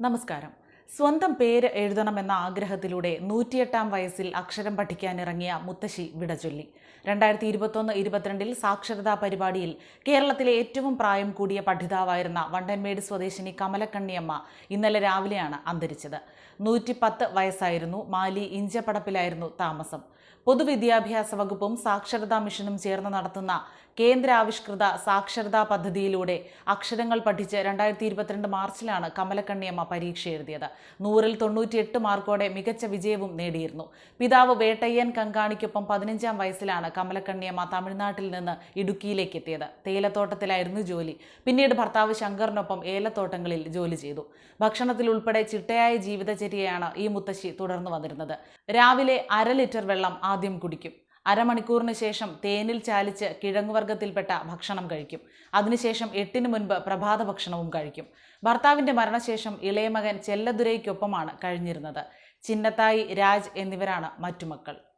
നമസ്കാരം സ്വന്തം പേര് എഴുതണമെന്ന ആഗ്രഹത്തിലൂടെ നൂറ്റിയെട്ടാം വയസ്സിൽ അക്ഷരം പഠിക്കാനിറങ്ങിയ മുത്തശ്ശി വിടചൊല്ലി രണ്ടായിരത്തി ഇരുപത്തൊന്ന് ഇരുപത്തിരണ്ടിൽ സാക്ഷരതാ പരിപാടിയിൽ കേരളത്തിലെ ഏറ്റവും പ്രായം കൂടിയ പഠിതാവായിരുന്ന വണ്ടൻമേട് സ്വദേശിനി കമലക്കണ്ണിയമ്മ ഇന്നലെ രാവിലെയാണ് അന്തരിച്ചത്. നൂറ്റിപ്പത്ത് വയസ്സായിരുന്നു മാലി ഇഞ്ചപ്പടപ്പിലായിരുന്നു താമസം. പൊതുവിദ്യാഭ്യാസ വകുപ്പും സാക്ഷരതാ മിഷനും ചേർന്ന് നടത്തുന്ന കേന്ദ്ര ആവിഷ്കൃത സാക്ഷരതാ പദ്ധതിയിലൂടെ അക്ഷരങ്ങൾ പഠിച്ച് രണ്ടായിരത്തി ഇരുപത്തിരണ്ട് മാർച്ചിലാണ് കമലക്കണ്ണിയമ്മ പരീക്ഷ എഴുതിയത് നൂറിൽ തൊണ്ണൂറ്റിയെട്ട് മാർക്കോടെ മികച്ച വിജയവും നേടിയിരുന്നു. പിതാവ് വേട്ടയ്യൻ കങ്കാണിക്കൊപ്പം പതിനഞ്ചാം വയസ്സിലാണ് കമലക്കണ്ണിയമ്മ തമിഴ്നാട്ടിൽ നിന്ന് ഇടുക്കിയിലേക്ക് എത്തിയത്. തേയിലത്തോട്ടത്തിലായിരുന്നു ജോലി. പിന്നീട് ഭർത്താവ് ശങ്കറിനൊപ്പം ഏലത്തോട്ടങ്ങളിൽ ജോലി ചെയ്തു. ഭക്ഷണത്തിൽ ഉൾപ്പെടെ ചിട്ടയായ ജീവിതചര്യയാണ് ഈ മുത്തശ്ശി തുടർന്നു വന്നിരുന്നത്. രാവിലെ അര ലിറ്റർ വെള്ളം ആദ്യം കുടിക്കും. അരമണിക്കൂറിന് ശേഷം തേനിൽ ചാലിച്ച് കിഴങ്ങുവർഗത്തിൽപ്പെട്ട ഭക്ഷണം കഴിക്കും. അതിനുശേഷം എട്ടിന് മുൻപ് പ്രഭാത ഭക്ഷണവും കഴിക്കും. ഭർത്താവിന്റെ മരണശേഷം ഇളയമകൻ ചെല്ലദുരൈക്കൊപ്പമാണ് കഴിഞ്ഞിരുന്നത്. ചിന്നത്തായി രാജ് എന്നിവരാണ് മറ്റു മക്കൾ